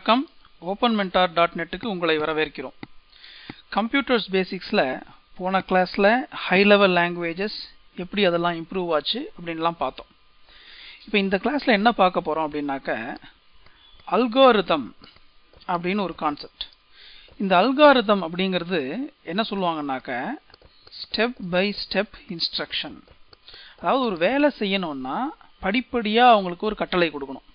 வணக்கம். Open mentor dot நெட்டுக்கு உங்களை வரவேற்கிறோம். கம்ப்யூட்டர்ஸ் பேசிக்ஸில் போன கிளாஸில் ஹை லெவல் லாங்குவேஜஸ் எப்படி அதெல்லாம் இம்ப்ரூவ் ஆச்சு அப்படின்லாம் பார்த்தோம். இப்போ இந்த கிளாஸில் என்ன பார்க்க போகிறோம் அப்படின்னாக்க அல்காரிதம் அப்படின்னு ஒரு கான்செப்ட் இந்த அல்காரிதம் அப்படிங்கிறது என்ன சொல்லுவாங்கன்னாக்க ஸ்டெப் பை ஸ்டெப் இன்ஸ்ட்ரக்ஷன் அதாவது ஒரு வேலை செய்யணும்னா படிப்படியாக அவங்களுக்கு ஒரு கட்டளை கொடுக்கணும்.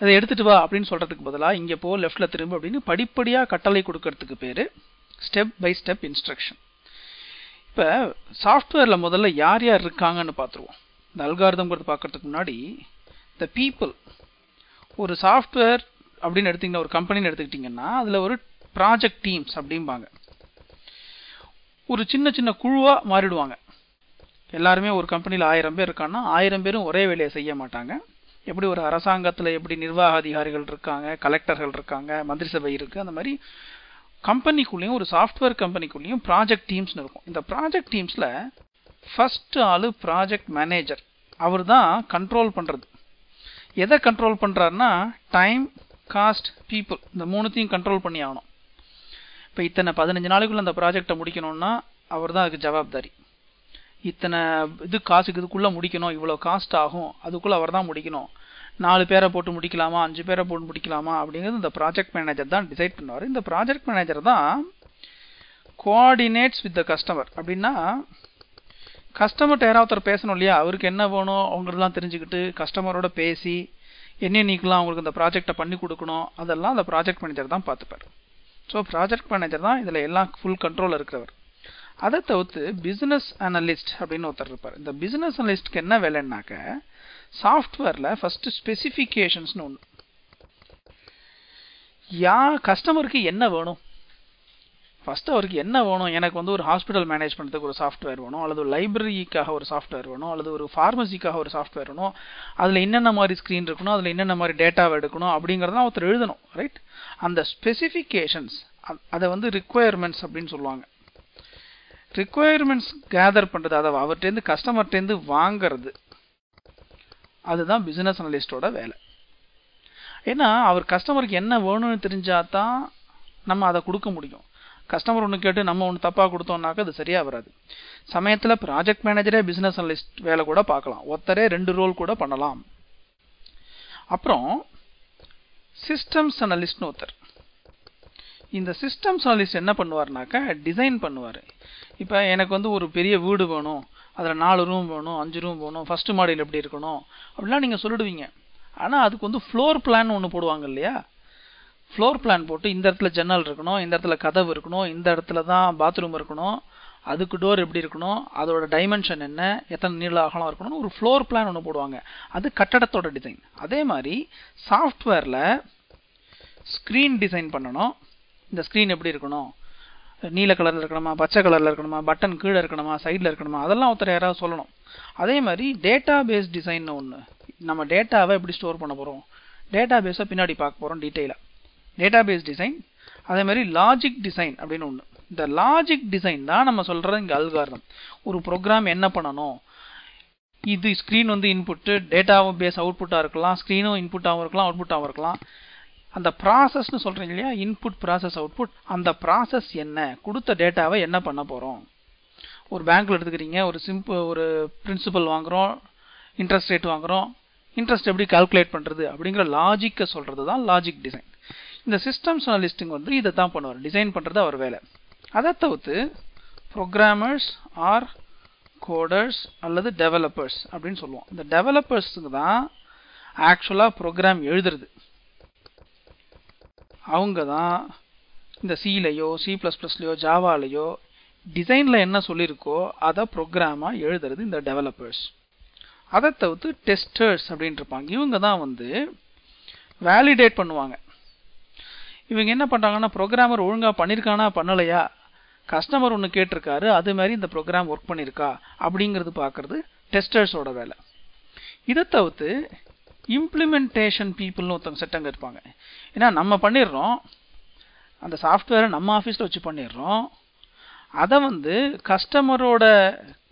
அதை எடுத்துட்டு வா அப்படின்னு சொல்கிறதுக்கு பதிலாக இங்கே போ லெஃப்டில் திரும்ப அப்படின்னு படிப்படியாக கட்டளை கொடுக்கறதுக்கு பேர் ஸ்டெப் பை ஸ்டெப் இன்ஸ்ட்ரக்ஷன் இப்போ சாஃப்ட்வேரில் முதல்ல யார் யார் இருக்காங்கன்னு பார்த்துருவோம் இந்த அல்காரதம்ங்கிறது பார்க்கறதுக்கு முன்னாடி த பீப்புள் ஒரு சாஃப்ட்வேர் அப்படின்னு எடுத்தீங்கன்னா ஒரு கம்பெனின்னு எடுத்துக்கிட்டிங்கன்னா அதில் ஒரு ப்ராஜெக்ட் டீம்ஸ் அப்படிம்பாங்க. ஒரு சின்ன சின்ன குழுவாக மாறிடுவாங்க. எல்லாருமே ஒரு கம்பெனியில் ஆயிரம் பேர் இருக்காங்கன்னா ஆயிரம் பேரும் ஒரே வேலையை செய்ய மாட்டாங்க. எப்படி ஒரு அரசாங்கத்தில் எப்படி நிர்வாக அதிகாரிகள் இருக்காங்க கலெக்டர்கள் இருக்காங்க மந்திரி சபை இருக்குது அந்த மாதிரி கம்பெனிக்குள்ளேயும் ஒரு சாஃப்ட்வேர் கம்பெனிக்குள்ளேயும் ப்ராஜெக்ட் டீம்ஸ்னு இருக்கும். இந்த ப்ராஜெக்ட் டீம்ஸில் ஃபஸ்ட்டு ஆள் ப்ராஜெக்ட் மேனேஜர் அவர் தான் கண்ட்ரோல் பண்ணுறது எதை கண்ட்ரோல் பண்ணுறாருன்னா டைம் காஸ்ட் பீப்புள் இந்த மூணுத்தையும் கண்ட்ரோல் பண்ணி ஆகணும். இப்போ இத்தனை பதினஞ்சு நாளைக்குள்ள அந்த ப்ராஜெக்டை முடிக்கணும்னா அவர் தான் அதுக்கு ஜவாப்தாரி. இத்தனை இது காசுக்கு இதுக்குள்ளே முடிக்கணும் இவ்வளோ காஸ்ட் ஆகும் அதுக்குள்ளே அவர் தான் முடிக்கணும். நாலு பேரை போட்டு முடிக்கலாமா அஞ்சு பேரை போட்டு முடிக்கலாமா அப்படிங்கிறது இந்த ப்ராஜெக்ட் மேனேஜர் தான் டிசைட் பண்ணுவார். இந்த ப்ராஜெக்ட் மேனேஜர் தான் கோஆர்டினேட்ஸ் வித் த கஸ்டமர் அப்படின்னா கஸ்டமர்கிட்ட யாராவது ஒருத்தர் பேசணும் இல்லையா? அவருக்கு என்ன வேணும் அவங்களெல்லாம் தெரிஞ்சுக்கிட்டு கஸ்டமரோட பேசி என்ன நீக்கெல்லாம் அவங்களுக்கு இந்த ப்ராஜெக்டை பண்ணி கொடுக்கணும் அதெல்லாம் அந்த ப்ராஜெக்ட் மேனேஜர் தான் பார்த்துப்பார். ஸோ ப்ராஜெக்ட் மேனேஜர் தான் இதில் எல்லாம் ஃபுல் கண்ட்ரோல் இருக்கிறவர். அதை தவிர்த்து பிஸ்னஸ் அனலிஸ்ட் அப்படின்னு ஒருத்தர் இருப்பார். இந்த பிஸ்னஸ் அனலிஸ்ட்க்கு என்ன வேலைன்னாக்க சாஃப்ட்வேரில் ஃபஸ்ட்டு ஸ்பெசிஃபிகேஷன்ஸ்னு ஒன்று யா கஸ்டமருக்கு என்ன வேணும்? ஃபஸ்ட்டு அவருக்கு என்ன வேணும்? எனக்கு வந்து ஒரு ஹாஸ்பிட்டல் மேனேஜ் பண்ணுறதுக்கு ஒரு சாஃப்ட்வேர் வேணும் அல்லது ஒரு லைப்ரரிக்காக ஒரு சாஃப்ட்வேர் வேணும் அல்லது ஒரு ஃபார்மசிக்காக ஒரு சாஃப்ட்வேர் வேணும். அதில் என்னென்ன மாதிரி ஸ்க்ரீன் இருக்கணும் அதில் என்னென்ன மாதிரி டேட்டாவை எடுக்கணும் அப்படிங்கிறதான் ஒருத்தர் எழுதணும் ரைட் அந்த ஸ்பெசிஃபிகேஷன்ஸ் அதை வந்து ரிக்குவயர்மெண்ட்ஸ் அப்படின்னு சொல்லுவாங்க. ரிக்குவயர்மெண்ட்ஸ் கேதர் பண்ணுறது அதை அவர்கிட்டேருந்து கஸ்டமர்கிட்டேருந்து வாங்கிறது. அதுதான் பிஸ்னஸ் அனலிஸ்டோட வேலை. ஏன்னா அவர் கஸ்டமருக்கு என்ன வேணும்னு தெரிஞ்சால் தான் நம்ம அதை கொடுக்க முடியும். கஸ்டமர் ஒன்று கேட்டு நம்ம ஒன்று தப்பாக கொடுத்தோம்னாக்கா அது சரியாக வராது. சமயத்தில் ப்ராஜெக்ட் மேனேஜரே பிஸ்னஸ் அனலிஸ்ட் வேலை கூட பார்க்கலாம். ஒருத்தரே ரெண்டு ரோல் கூட பண்ணலாம். அப்புறம் சிஸ்டம்ஸ் அனலிஸ்ட்னு ஒருத்தர். இந்த சிஸ்டம் சாலிஸ் என்ன பண்ணுவார்னாக்கா டிசைன் பண்ணுவார். இப்போ எனக்கு வந்து ஒரு பெரிய வீடு வேணும் அதில் நாலு ரூம் வேணும் அஞ்சு ரூம் வேணும் ஃபஸ்ட்டு மாடியில் எப்படி இருக்கணும் அப்படிலாம் நீங்கள் சொல்லிடுவீங்க. ஆனால் அதுக்கு வந்து ஃப்ளோர் பிளான் ஒன்று போடுவாங்க இல்லையா? ஃப்ளோர் பிளான் போட்டு இந்த இடத்துல ஜன்னல் இருக்கணும் இந்த இடத்துல கதவு இருக்கணும் இந்த இடத்துல தான் பாத்ரூம் இருக்கணும் அதுக்கு டோர் எப்படி இருக்கணும் அதோட டைமென்ஷன் என்ன எத்தனை நீள அகலம் இருக்கணும்னு ஒரு ஃப்ளோர் பிளான் ஒன்று போடுவாங்க. அது கட்டடத்தோட டிசைன் அதே மாதிரி சாஃப்ட்வேரில் ஸ்க்ரீன் டிசைன் பண்ணணும். இந்த ஸ்க்ரீன் எப்படி இருக்கணும்? நீல கலரில் இருக்கணுமா? பச்சை கலரில் இருக்கணுமா? பட்டன் கீழே இருக்கணுமா? சைடில் இருக்கணுமா? அதெல்லாம் ஒருத்தர் யாராவது சொல்லணும். அதே மாதிரி டேட்டா பேஸ் டிசைன் ஒன்று நம்ம டேட்டாவை எப்படி ஸ்டோர் பண்ண போகிறோம் டேட்டா பேஸை பின்னாடி பார்க்க போகிறோம் டீட்டெயிலாக டேட்டா பேஸ் டிசைன் அதே மாதிரி லாஜிக் டிசைன் அப்படின்னு ஒன்று இந்த லாஜிக் டிசைன் தான் நம்ம சொல்கிறது இங்கே அல்காரம் ஒரு ப்ரோக்ராம் என்ன பண்ணணும்? இது ஸ்க்ரீன் வந்து இன்புட்டு டேட்டாவும் பேஸ் அவுட்புட்டாக இருக்கலாம். ஸ்க்ரீனும் இன்புட்டாகவும் இருக்கலாம் அவுட்புட்டாகவும் இருக்கலாம். அந்த ப்ராசஸ்னு சொல்கிறீங்க இல்லையா? இன்புட் ப்ராசஸ் அவுட்புட் அந்த ப்ராசஸ் என்ன? கொடுத்த டேட்டாவை என்ன பண்ண போகிறோம் ஒரு பேங்க்கில் எடுத்துக்கிறீங்க ஒரு சிம்பிள் ஒரு பிரின்சிபல் வாங்குகிறோம் இன்ட்ரெஸ்ட் ரேட் வாங்குகிறோம் இன்ட்ரெஸ்ட் எப்படி கால்குலேட் பண்ணுறது அப்படிங்கிற லாஜிக்கை சொல்கிறது தான் லாஜிக் டிசைன் இந்த சிஸ்டம்ஸ் அனலிஸ்டிங் வந்து இதை தான் பண்ணுவார். டிசைன் பண்ணுறது அவர் வேலை. அதை தவிர்த்து ப்ரோக்ராமர்ஸ் ஆர் கோடர்ஸ் அல்லது டெவலப்பர்ஸ் அப்படின்னு சொல்லுவோம். இந்த டெவலப்பர்ஸுக்கு தான் ஆக்சுவலாக ப்ரோக்ராம் எழுதுறது. அவங்க தான் இந்த சிலையோ சி ப்ளஸ் ப்ளஸ்லையோ ஜாவாலையோ டிசைனில் என்ன சொல்லியிருக்கோ அதை ப்ரோக்ராமாக எழுதுறது இந்த டெவலப்பர்ஸ் அதை தவிர்த்து டெஸ்டர்ஸ் அப்படின்ட்டு இருப்பாங்க இவங்க தான் வந்து வேலிடேட் பண்ணுவாங்க. இவங்க என்ன பண்ணுறாங்கன்னா ப்ரோக்ராமர் ஒழுங்காக பண்ணியிருக்கானா பண்ணலையா? கஸ்டமர் ஒன்று கேட்டிருக்காரு அது மாதிரி இந்த ப்ரோக்ராம் ஒர்க் பண்ணியிருக்கா அப்படிங்கிறது பார்க்குறது டெஸ்டர்ஸோட வேலை. இதை தவிர்த்து இம்ப்ளிமெண்டேஷன் பீப்புள்னு ஒருத்தவங்க செட்டங்க இருப்பாங்க. ஏன்னா நம்ம பண்ணிடுறோம். அந்த சாஃப்ட்வேரை நம்ம ஆஃபீஸில் வச்சு பண்ணிடுறோம். அதை வந்து கஸ்டமரோட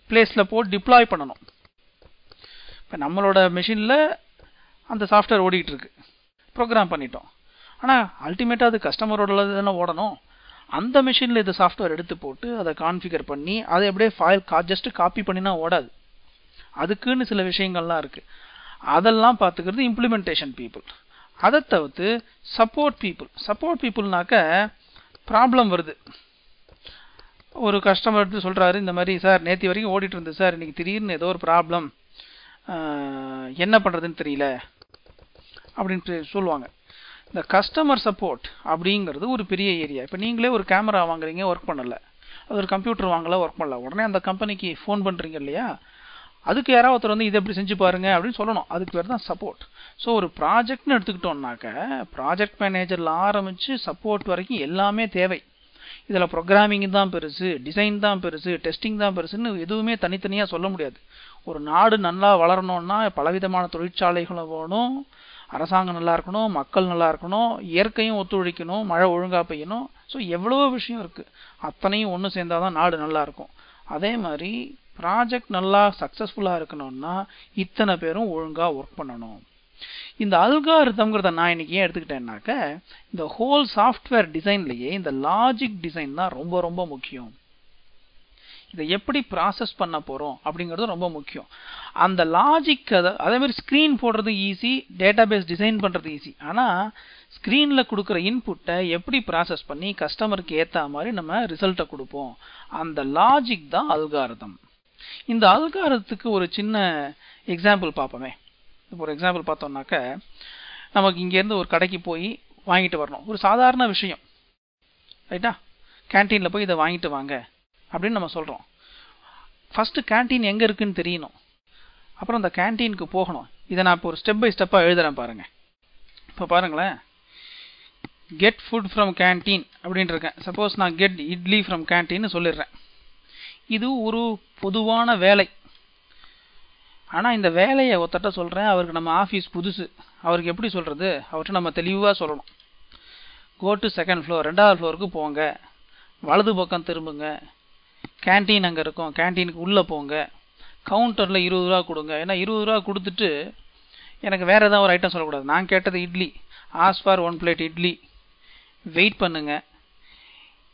பிளேஸில் போட்டு டிப்ளாய் பண்ணணும். இப்போ நம்மளோட மிஷினில் அந்த சாஃப்ட்வேர் ஓடிக்கிட்டு இருக்கு. ப்ரோக்ராம் பண்ணிட்டோம். ஆனால் அல்டிமேட்டாக அது கஸ்டமரோட தானே ஓடணும். அந்த மிஷினில் இந்த சாஃப்ட்வேர் எடுத்து போட்டு அதை கான்ஃபிகர் பண்ணி அதை அப்படியே ஃபைல் கா ஜஸ்ட்டு காப்பி பண்ணினா ஓடாது. அதுக்குன்னு சில விஷயங்கள்லாம் இருக்குது அதெல்லாம் பார்த்துக்கிறது இம்ப்ளிமெண்டேஷன் பீப்புள் அதை தவிர்த்து சப்போர்ட் பீப்புள் சப்போர்ட் பீப்புள்னாக்க ப்ராப்ளம் வருது. ஒரு கஸ்டமர் எடுத்து சொல்கிறாரு இந்த மாதிரி சார் நேற்று வரைக்கும் ஓடிட்டு இருந்தது சார். இன்றைக்கி திடீர்னு ஏதோ ஒரு ப்ராப்ளம் என்ன பண்ணுறதுன்னு தெரியல. அப்படின்ட்டு சொல்லுவாங்க. இந்த கஸ்டமர் சப்போர்ட் அப்படிங்கிறது ஒரு பெரிய ஏரியா இப்போ நீங்களே ஒரு கேமரா வாங்குறீங்க ஒர்க் பண்ணலை. அது ஒரு கம்ப்யூட்டர் வாங்கல ஒர்க் பண்ணல. உடனே அந்த கம்பெனிக்கு ஃபோன் பண்ணுறீங்க இல்லையா? அதுக்கு யாராவது ஒருத்தர் வந்து இதை எப்படி செஞ்சு பாருங்க அப்படின்னு சொல்லணும். அதுக்கு பேர் தான் சப்போர்ட் ஸோ ஒரு ப்ராஜெக்ட்னு எடுத்துக்கிட்டோம்னாக்க ப்ராஜெக்ட் மேனேஜரில் ஆரம்பித்து சப்போர்ட் வரைக்கும் எல்லாமே தேவை. இதில் ப்ரோக்ராமிங் தான் பெருசு டிசைன் தான் பெருசு டெஸ்டிங் தான் பெருசுன்னு எதுவுமே தனித்தனியாக சொல்ல முடியாது. ஒரு நாடு நல்லா வளரணும்னா பலவிதமான தொழிற்சாலைகளும் வேணும் அரசாங்கம் நல்லா இருக்கணும் மக்கள் நல்லா இருக்கணும் இயற்கையும் ஒத்துழைக்கணும் மழை ஒழுங்காக பெய்யணும். ஸோ எவ்வளவோ விஷயம் இருக்குது அத்தனையும் ஒன்று சேர்ந்தால் தான் நாடு நல்லா இருக்கும். அதே மாதிரி ப்ராஜெக்ட் நல்லா சக்ஸஸ்ஃபுல்லாக இருக்கணும்னா இத்தனை பேரும் ஒழுங்காக ஒர்க் பண்ணணும். இந்த அல்காரிதம்ங்கிறத நான் இன்னைக்கு ஏன் எடுத்துக்கிட்டேன்னாக்க இந்த ஹோல் சாஃப்ட்வேர் டிசைன்லேயே இந்த லாஜிக் டிசைன் தான் ரொம்ப ரொம்ப முக்கியம். இதை எப்படி ப்ராசஸ் பண்ண போகிறோம் அப்படிங்கிறது ரொம்ப முக்கியம். அந்த லாஜிக் அதை அதேமாரி ஸ்க்ரீன் போடுறது ஈஸி டேட்டாபேஸ் டிசைன் பண்ணுறது ஈஸி ஆனால் ஸ்க்ரீனில் கொடுக்குற இன்புட்டை எப்படி ப்ராசஸ் பண்ணி கஸ்டமருக்கு ஏற்ற மாதிரி நம்ம ரிசல்ட்டை கொடுப்போம். அந்த லாஜிக் தான் அல்காரதம் இந்த அல்காரத்துக்கு ஒரு சின்ன எக்ஸாம்பிள் பார்ப்போமே. இப்போ ஒரு எக்ஸாம்பிள் பார்த்தோம்னாக்க நமக்கு இங்கேருந்து ஒரு கடைக்கு போய் வாங்கிட்டு வரணும். ஒரு சாதாரண விஷயம். ரைட்டா? கேன்டீனில் போய் இதை வாங்கிட்டு வாங்க. அப்படின்னு நம்ம சொல்கிறோம் ஃபஸ்ட்டு கேன்டீன் எங்கே இருக்குன்னு தெரியணும். அப்புறம் அந்த கேன்டீனுக்கு போகணும். இதை நான் இப்போ ஒரு ஸ்டெப் பை ஸ்டெப்பாக எழுதுகிறேன் பாருங்கள் இப்போ பாருங்களேன். கெட் ஃபுட் ஃப்ரம் கேன்டீன் அப்படின்ட்டு இருக்கேன். சப்போஸ் நான் கெட் இட்லி ஃப்ரம் கேன்டீன்னு சொல்லிடுறேன். இது ஒரு பொதுவான வேலை. ஆனால் இந்த வேலையை ஒருத்தட்ட சொல்கிறேன் அவருக்கு நம்ம ஆஃபீஸ் புதுசு. அவருக்கு எப்படி சொல்கிறது அவர்கிட்ட நம்ம தெளிவாக சொல்லணும். கோ டு செகண்ட் ஃப்ளோர் ரெண்டாவது ஃப்ளோருக்கு போங்க. வலது பக்கம் திரும்புங்க. கேன்டீன் அங்கே இருக்கும். கேன்டீனுக்கு உள்ளே போங்க. கவுண்டரில் இருபது ரூபா கொடுங்க. ஏன்னா இருபது ரூபா கொடுத்துட்டு எனக்கு வேறு ஏதாவது ஒரு ஐட்டம் சொல்லக்கூடாது. நான் கேட்டது idli. As for one plate idli. Wait பண்ணுங்க.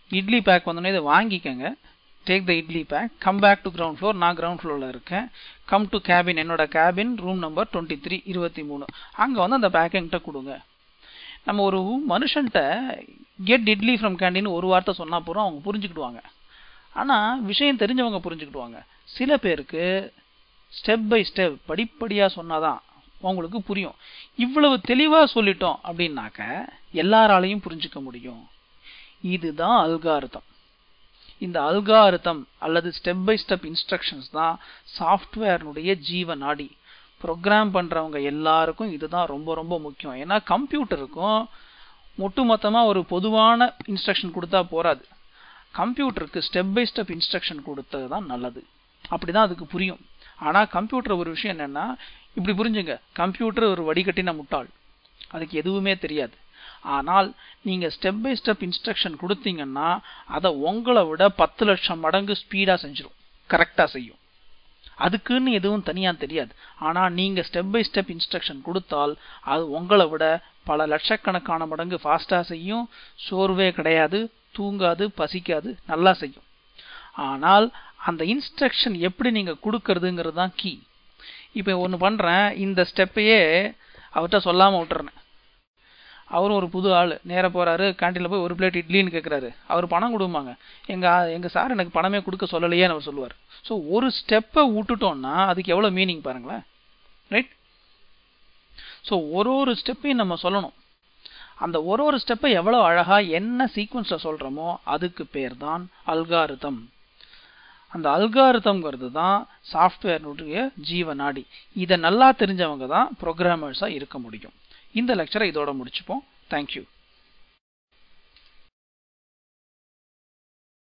இட்லி பேக் வந்தோடனே இதை வாங்கிக்கோங்க. Take the idli pack come back to ground floor நான் கிரவுண்ட் ஃப்ளோரில் இருக்கேன். கம் டு கேபின் என்னோட cabin room number twenty three இருபத்தி மூணு. அங்கே வந்து அந்த பேக் என்கிட்ட கொடுங்க. நம்ம ஒரு மனுஷன்கிட்ட கெட் இட்லி ஃப்ரம் கேண்டீன் ஒரு வார்த்தை சொன்னால் போகிறோம் அவங்க புரிஞ்சுக்கிடுவாங்க. ஆனால் விஷயம் தெரிஞ்சவங்க புரிஞ்சுக்கிடுவாங்க. சில பேருக்கு ஸ்டெப் பை ஸ்டெப் படிப்படியாக சொன்னாதான் உங்களுக்கு புரியும். இவ்வளவு தெளிவாக சொல்லிட்டோம் அப்படின்னாக்க எல்லாராலையும் புரிஞ்சுக்க முடியும். இதுதான் அல்காரிதம் இந்த அல்காரிதம் அல்லது ஸ்டெப் பை ஸ்டெப் இன்ஸ்ட்ரக்ஷன்ஸ் தான் சாஃப்ட்வேர்னுடைய ஜீவ நாடி ப்ரோக்ராம் பண்ணுறவங்க எல்லாருக்கும் இதுதான் ரொம்ப ரொம்ப முக்கியம். ஏன்னா கம்ப்யூட்டருக்கும் ஒட்டுமொத்தமாக ஒரு பொதுவான இன்ஸ்ட்ரக்ஷன் கொடுத்தா போகாது கம்ப்யூட்டருக்கு ஸ்டெப் பை ஸ்டெப் இன்ஸ்ட்ரக்ஷன் கொடுத்தது தான் நல்லது. அப்படி தான் அதுக்கு புரியும். ஆனால் கம்ப்யூட்டர் ஒரு விஷயம் என்னென்னா இப்படி புரிஞ்சுங்க. கம்ப்யூட்டர் ஒரு வடிகட்டின முட்டாள். அதுக்கு எதுவுமே தெரியாது. ஆனால் நீங்கள் ஸ்டெப் பை ஸ்டெப் இன்ஸ்ட்ரக்ஷன் கொடுத்தீங்கன்னா அதை உங்களை விட பத்து லட்சம் மடங்கு ஸ்பீடாக செஞ்சிடும் கரெக்டாக செய்யும். அதுக்குன்னு எதுவும் தனியாக தெரியாது. ஆனால் நீங்கள் ஸ்டெப் பை ஸ்டெப் இன்ஸ்ட்ரக்ஷன் கொடுத்தால் அது உங்களை விட பல லட்சக்கணக்கான மடங்கு ஃபாஸ்ட்டாக செய்யும். சோர்வே கிடையாது தூங்காது பசிக்காது நல்லா செய்யும். ஆனால் அந்த இன்ஸ்ட்ரக்ஷன் எப்படி நீங்கள் கொடுக்கறதுங்கிறது தான் கீ இப்போ ஒன்று பண்ணுறேன் இந்த ஸ்டெப்பையே அவர்கிட்ட சொல்லாமல் விட்டுறேன். அவரும் ஒரு புது ஆள். நேராக போகிறாரு கேண்டீனில் போய் ஒரு பிளேட் இட்லின்னு கேட்குறாரு அவர் பணம் கொடுப்பாங்க எங்கள் எங்கள் சார் எனக்கு பணமே கொடுக்க சொல்லலையேன்னு அவர் சொல்லுவார். ஸோ ஒரு ஸ்டெப்பை விட்டுட்டோம்னா அதுக்கு எவ்வளோ மீனிங் பாருங்களேன். ரைட் ஸோ ஒரு ஒரு ஸ்டெப்பையும் நம்ம சொல்லணும். அந்த ஒரு ஒரு ஸ்டெப்பை எவ்வளோ அழகாக என்ன சீக்வன்ஸில் சொல்கிறோமோ அதுக்கு பேர் தான் அல்காரிதம் அந்த அல்காரிதம்ங்கிறது தான் சாஃப்ட்வேர்னுடைய ஜீவ நாடி இதை நல்லா தெரிஞ்சவங்க தான் ப்ரோக்ராமர்ஸாக இருக்க முடியும். இந்த லெக்சரை இதோட முடிச்சுப்போம். தேங்க்யூ